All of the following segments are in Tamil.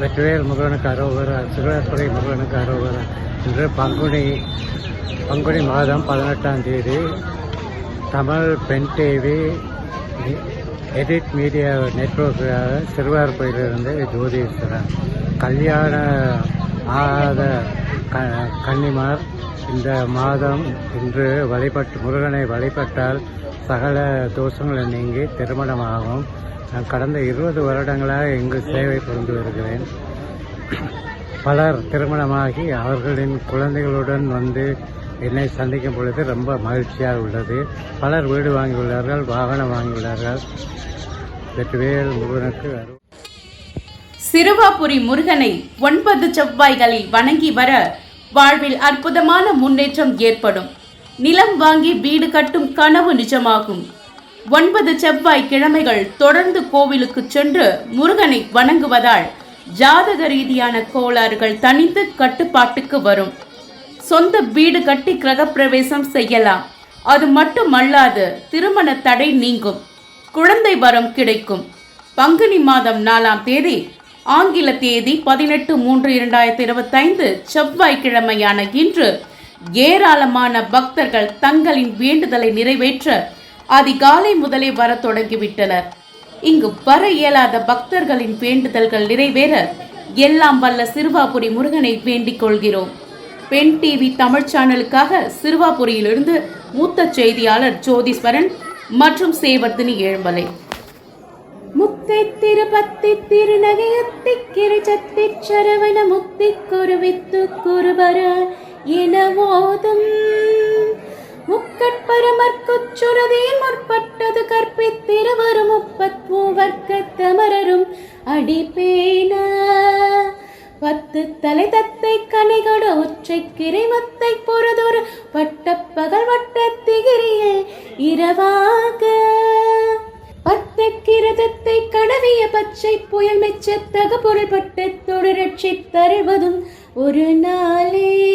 வெற்றிவேல் முருகனுக்கு அரோகரா சிறுவத்துறை முருகனுக்கு அரோகரா இன்று பங்குனி பங்குனி மாதம் பதினெட்டாம் தேதி தமிழ் பெண் டிவி எடிட் மீடியா நெட்ஒர்க்காக சிறுவார்பையிலிருந்து ஜோதீஸ்வரன் கல்யாண ஆத க கன்னிமார் இந்த மாதம் இன்று வழிபட்டு முருகனை வழிபட்டால் சகல தோஷங்களை நீங்கி திருமணமாகும். நான் கடந்த இருபது வருடங்களாக இங்கு சேவை புரிந்து வருகிறேன். பலர் திருமணமாகி அவர்களின் குழந்தைகளுடன் வந்து என்னை சந்திக்கும் பொழுது ரொம்ப மகிழ்ச்சியாக உள்ளது. பலர் வீடு வாங்கியுள்ளார்கள் வாகனம் வாங்கியுள்ளார்கள். வெற்றிவேல் முருகனுக்கு சிறுவாபுரி முருகனை ஒன்பது செவ்வாய்களில் வணங்கி வர வாழ்வில் அற்புதமான முன்னேற்றம் ஏற்படும். நிலம் வாங்கி வீடு கட்டும் கனவு நிஜமாகும். ஒன்பது செவ்வாய் கிழமைகள் தொடர்ந்து கோவிலுக்கு சென்று முருகனை வணங்குவதால் ஜாதக ரீதியான கோளாறுகள் தனித்து கட்டுப்பாட்டுக்கு வரும். சொந்த வீடு கட்டி கிரகப்பிரவேசம் செய்யலாம். அது மட்டுமல்லாது திருமண தடை நீங்கும். குழந்தை வரம் கிடைக்கும். பங்குனி மாதம் நாலாம் தேதி ஆங்கில தேதி பதினெட்டு மூன்று இரண்டாயிரத்தி இருபத்தைந்து செவ்வாய்க்கிழமையான இன்று ஏராளமான பக்தர்கள் தங்களின் வேண்டுதலை நிறைவேற்ற அதிகாலை முதலே வர தொடங்கிவிட்டனர். இங்கு வர இயலாத பக்தர்களின் வேண்டுதல்கள் நிறைவேற எல்லாம் வல்ல சிறுவாபுரி முருகனை வேண்டிக் கொள்கிறோம். பெண் டிவி தமிழ் சேனலுக்காக சிறுவாபுரியிலிருந்து மூத்த செய்தியாளர் ஜோதீஸ்வரன் மற்றும் சேவர்த்தினி ஏழுமலை முத்தை திருபத்தி திருநகையத்தி கிரிச்சத்தி சரவண முத்தி குருவித்து குருபர என ஓதும் முக்கட்பரமற்குச்சுரதே முற்பட்டது கற்பித்திருவரு முப்பத்மூ மூவர்க்க தமரரும் அடிப்பேன. பத்து தலை தத்தை கனைகடு ஒற்றை கிரைமத்தை பொறுதொரு வட்ட பகல் வட்ட திகிரியே இரவாக. பத்து கிரதத்தை கடவிய பச்சை புயல் மெச்சத்தக பொருள் தொடரட்சி தருவதும் ஒரு நாளே.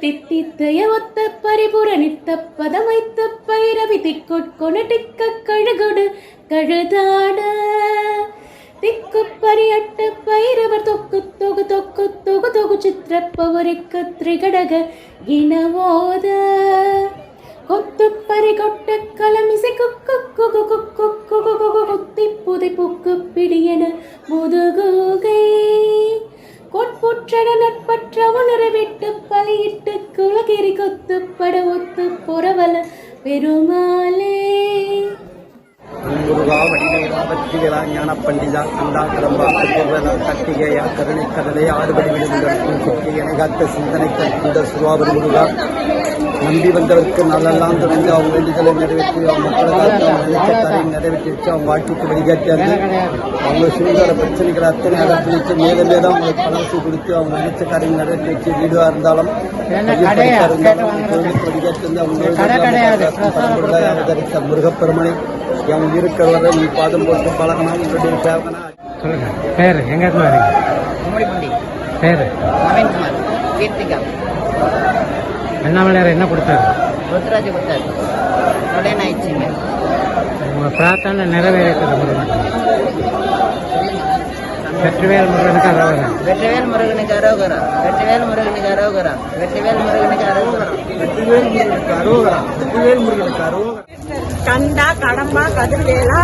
தித்தித்தைய ஒத்த பரிபுர நித்த பதமைத்த வைத்த பைரவி திக்கொட்கொனட்டிக்க கழுகொடு கழுதாட. திக்கு பரியட்ட பைரவர் தொக்கு தொகு தொக்கு தொகு தொகு சித்திரப்பவரிக்கு திரிகடக இனவோத. கொத்து பறி கொட்ட கலமிசை குக்கு குகு குக்கு குகு குகு குத்தி புதை புக்கு பிடியன முதுகுகை. கொட்புற்றன நட்பற்ற உணரை பலியிட்டு குலகிரி ஒத்து புறவல பெருமாளே. முருகா ஞான பண்டிதா கண்டா கடம்பா அபூர்வலா கட்டிகையா கருணை கடலை ஆறுபடி எனகாத்த சிந்தனை கற்கின்ற சுவாபரி முருகா. நம்பி வந்தவருக்கு நல்லெல்லாம் தொடர்ந்து அவங்க வேண்டுதலை நிறைவேற்றி அவங்க மக்களுக்காக அவங்க நிறைவேற்றி அவங்க வாழ்க்கைக்கு வழிகாட்டியாங்க அவங்க சூழ்நிலை பிரச்சனைகளை அத்தனை அகற்றிச்சு மேல மேலும் அவங்களுக்கு பணவசதி கொடுத்து அவங்க நினைச்ச காரியம் நிறைவேற்றி வச்சு வீடுவா இருந்தாலும் அவங்க கோவிலுக்கு வழிகாட்டி வந்து அவங்க அவதரித்த முருகப்பெருமனை என் இருக்கிறவரை நீ பாதம் போட்டு பழகணும். உங்களுடைய சேவகனா சொல்லுங்க. பேர் கும்மிடிப்பூண்டி பேர். நவீன்குமார் கீர்த்திகா. அண்ணாமலையார் என்ன கொடுத்தாரு? ருத்ராஜ் கொடுத்தாரு. கல்யாணம் ஆயிடுச்சுங்க. உங்க பிரார்த்தனை நிறைவேறது முருகன். வெற்றிவேல் முருகனுக்கு அரோகரா. வெற்றிவேல் முருகனுக்கு அரோகரா. வெற்றிவேல் முருகனுக்கு அரோகரா. வெற்றிவேல் முருகனுக்கு அரோகரா. வெற்றிவேல் முருகனுக்கு அரோகரா. வெற்றிவேல் முருகனுக்கு அரோகரா. கண்டா கடம்பா கதிர்வேலா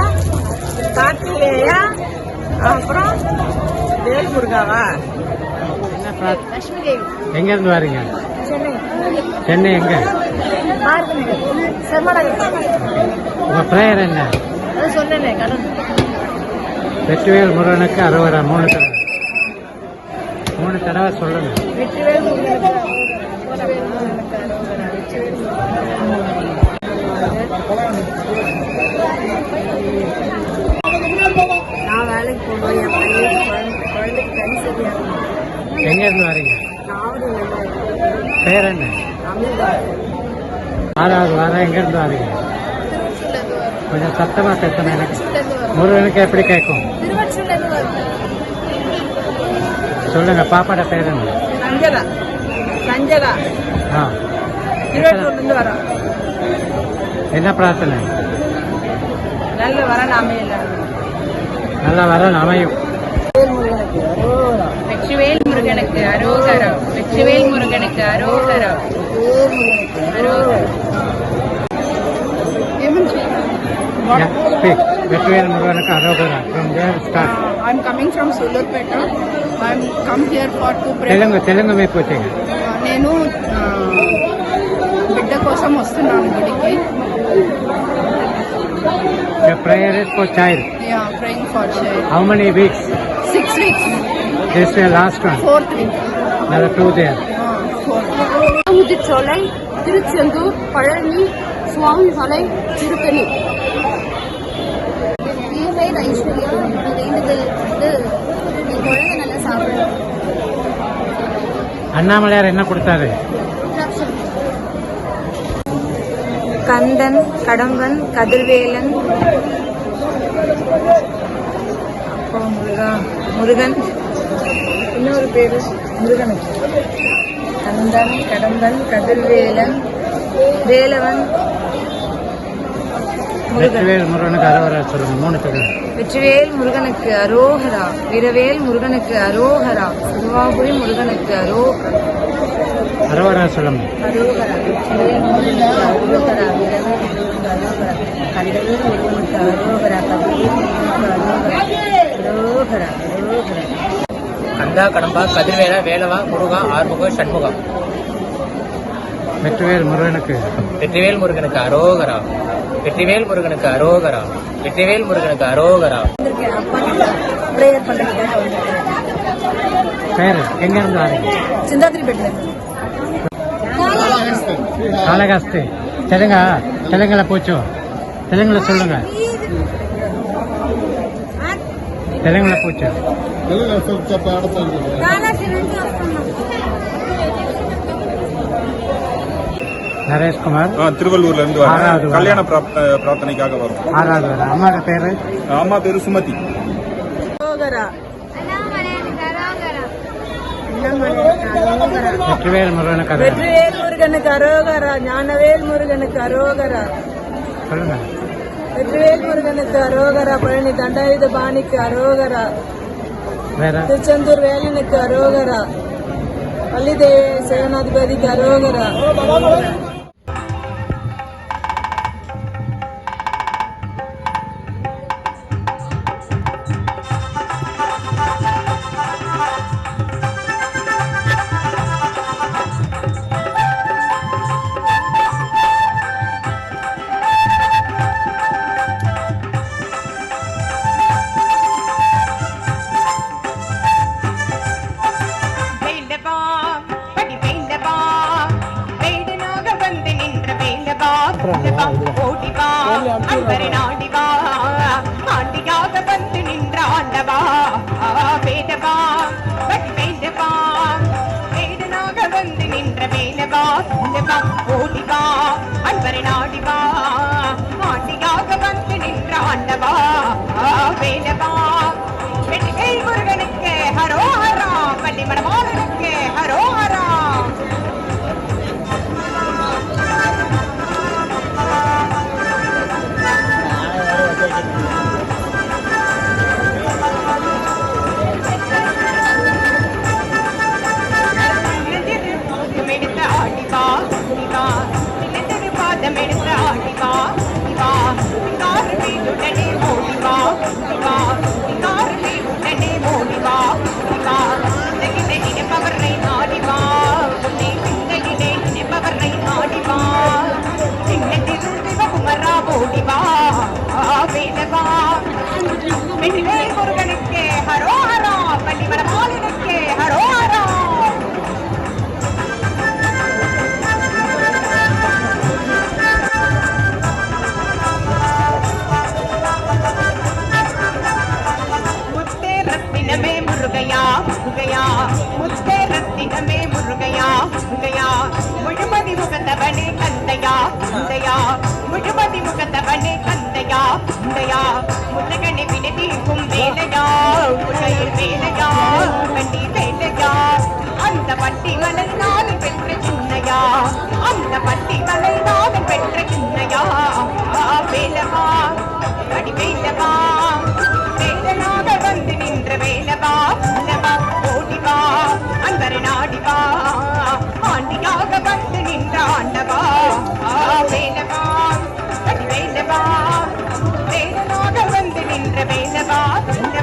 கார்த்திகேயா அப்புறம் வேல்முருகாவா? என்ன பிரார்த்தனை லட்சுமி தேவி எங்கேருந்து வரீங்க? சென்னை எங்க? உங்க பிரேயர் என்ன? அது வெற்றிவேல் முருகனுக்கு அரோகரா மூணு தடவை. மூணு தடவை சொல்லுங்க. நான் வேலைக்கு போகணும் என் பையன் வரீங்க? பேர் என்ன? ஆறாவது வாரம் எங்கேருந்து வரீங்க? கொஞ்சம் சத்தமாக பேசணும் எனக்கு. முருகனுக்கு எப்படி கேட்கும்? சொல்லுங்க பாப்பாட பேர் என்ன? சஞ்சகா சஞ்சகா ஆ. என்ன பிரார்த்தனை? நல்ல வர நாமையில நல்லா வர அமையும் முருகனுக்கு அரோகரா வெற்றிவேல் முருகனுக்கு அரோகரா அரோகரா Yeah, speak. வெற்றிவேல் முருகனுக்கு அரோகரா from there start I'm coming from Sulatpeta. I'm come here for to pray. Telugu Telugu మీకు వచ్చేది నేను ఆ, బిడ్డ కోసం వస్తున్నాను గుడికి prayer is for child yeah praying for child how many weeks six weeks This is your last one? Fourth week. Another two there. முதிர்ச்சோலை Tiruchendur Palani Swamimalai Tiruttani தீமை ஐஸ்வர்யா வேண்டுதல் வந்து நல்லா சாப்பிடும் அண்ணாமலையார் என்ன கொடுத்தாரு கந்தன் கடம்பன் கதிர்வேலன் முருகன் பேரு முருகனுக்கு கந்தன் கடம்பன் கதிர்வேலன் வேலவன் முருகன். வெற்றிவேல் முருகனுக்கு அரோகரா சொல்லுங்க மூணு சொல்லுங்க வெற்றிவேல் முருகனுக்கு அரோகரா வீரவேல் முருகனுக்கு அரோகரா திருவாபுரி முருகனுக்கு அரோகரா. அரோகரா சொல்லுங்க அரோகரா அரோகரா. முருகனுக்கு அரோகரா கதிர்வேல் முருகனுக்கு அரோகரா. அரோகரா. கந்தா கடம்பா கதிர்வேல வேலவா முருகா ஆறுமுக சண்முகம் வெற்றிவேல் முருகனுக்கு. வெற்றிவேல் முருகனுக்கு அரோகரா. வெற்றிவேல் முருகனுக்கு அரோகரா. வெற்றிவேல் முருகனுக்கு அரோகரா. பேரு எங்க இருந்து வரீங்க சிந்தாதிரிப்பேட்டில் காளகாஸ்தி தெலுங்கா தெலுங்குல போச்சு. தெலுங்குல சொல்லுங்க. தெலுங்குல போச்சு. நரேஷ் குமார் திருவள்ளூர்ல இருந்து வரேன். கல்யாண பிரார்த்த- பிரார்த்தனைக்காக வரும். ஆறாவது அம்மாவோட பேரு? அம்மா பேரு சுமதி. வெற்றிவேல் முருகனுக்கு அரோகரா. வெற்றிவேல் முருகனுக்கு அரோகரா. ஞானவேல் முருகனுக்கு அரோகரா. சொல்லுங்க. வெற்றிவேல் முருகனுக்கு அரோகரா. பழனி தண்டாயுத பாணிக்கு அரோகரா. திருச்செந்தூர் வேலனுக்கு அரோகரா பள்ளிதே சேவனாதிபதிக்கு அரோகரா வேண்டவா வேண்டவா ஓடிவா அன்பரை நாடிவா ஆண்டியாக வந்து நின்ற ஆண்டவா வேண்டவா வெற்றிவேல் முருகனுக்கு ஹரோஹரா பள்ளி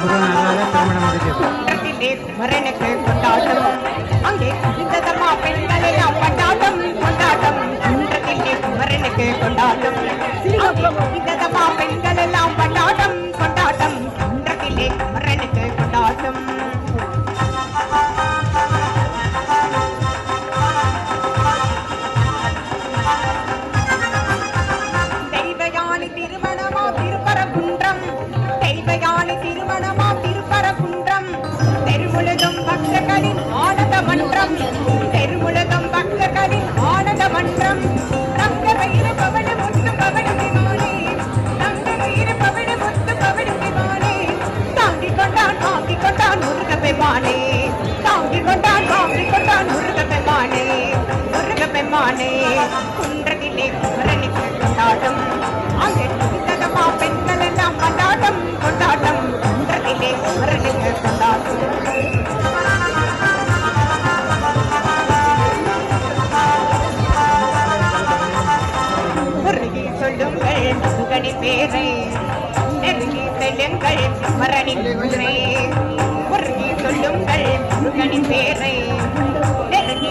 கடி வேண்டவா திருமணம் முடிஞ்சது கொண்டாட்டம் அங்கே குவிந்ததம்மா பெண்கள் எல்லாம் கொண்டாட்டம் கொண்டாட்டம் குன்றத்திலே குமரனுக்கு கொண்டாட்டம் அங்கே குவிந்ததம்மா பெண்கள் எல்லாம் கொண்டாட்டம் கொண்டாட்டம் குன்றத்திலே கொண்டாட்டம். முருக பெருமானே தாங்கிக் கொண்டான் தாங்கிக் கொண்டான் முருக பெருமானே முருக பெருமானே குன்றத்திலே குமரனுக்கு கொண்டாட்டம். அங்கே குவிந்ததமா பெண்கள் எல்லாம் கொண்டாட்டம் கொண்டாட்டம். குன்றத்திலே குமரனுக்கு கொண்டாட்டம். முருகி சொல்லுங்கள் முருகனி பேரை நெருங்கி செல்லுங்கள் மரணின் குதிரை சொல்லுங்கள் பங்கனி பேரை நெருங்கி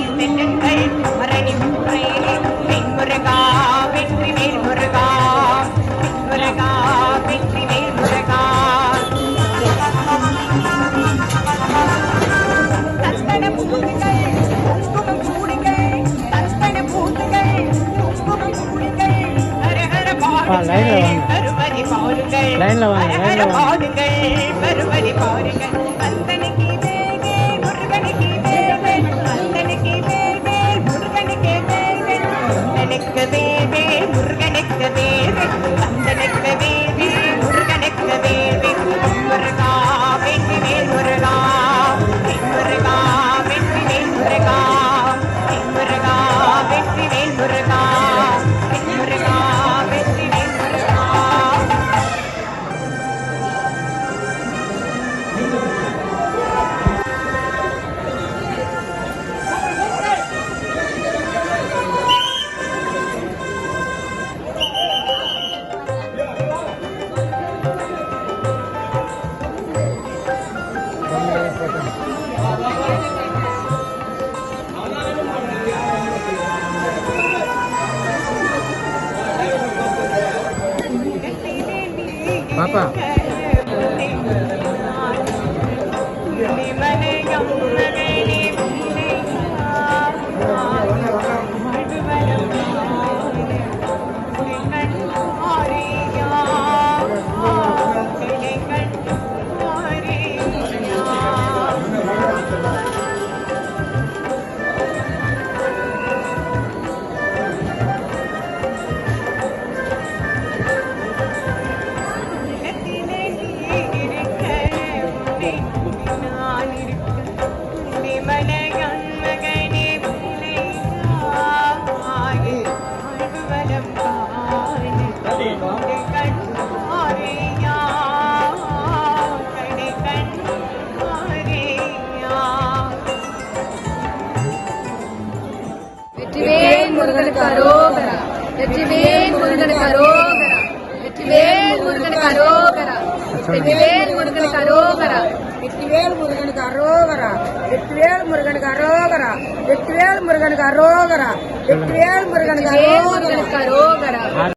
வெற்றிவேல் முருகனுக்கு அரோகரா வெற்றிவேல் முருகனுக்கு அரோகரா வெற்றிவேல் முருகனுக்கு அரோகரா வெற்றிவேல் முருகனுக்கு அரோகரா வெற்றிவேல் முருகனுக்கு அரோகரா வெற்றிவேல் முருகனுக்கு அரோகரா வெற்றிவேல் முருகனுக்கு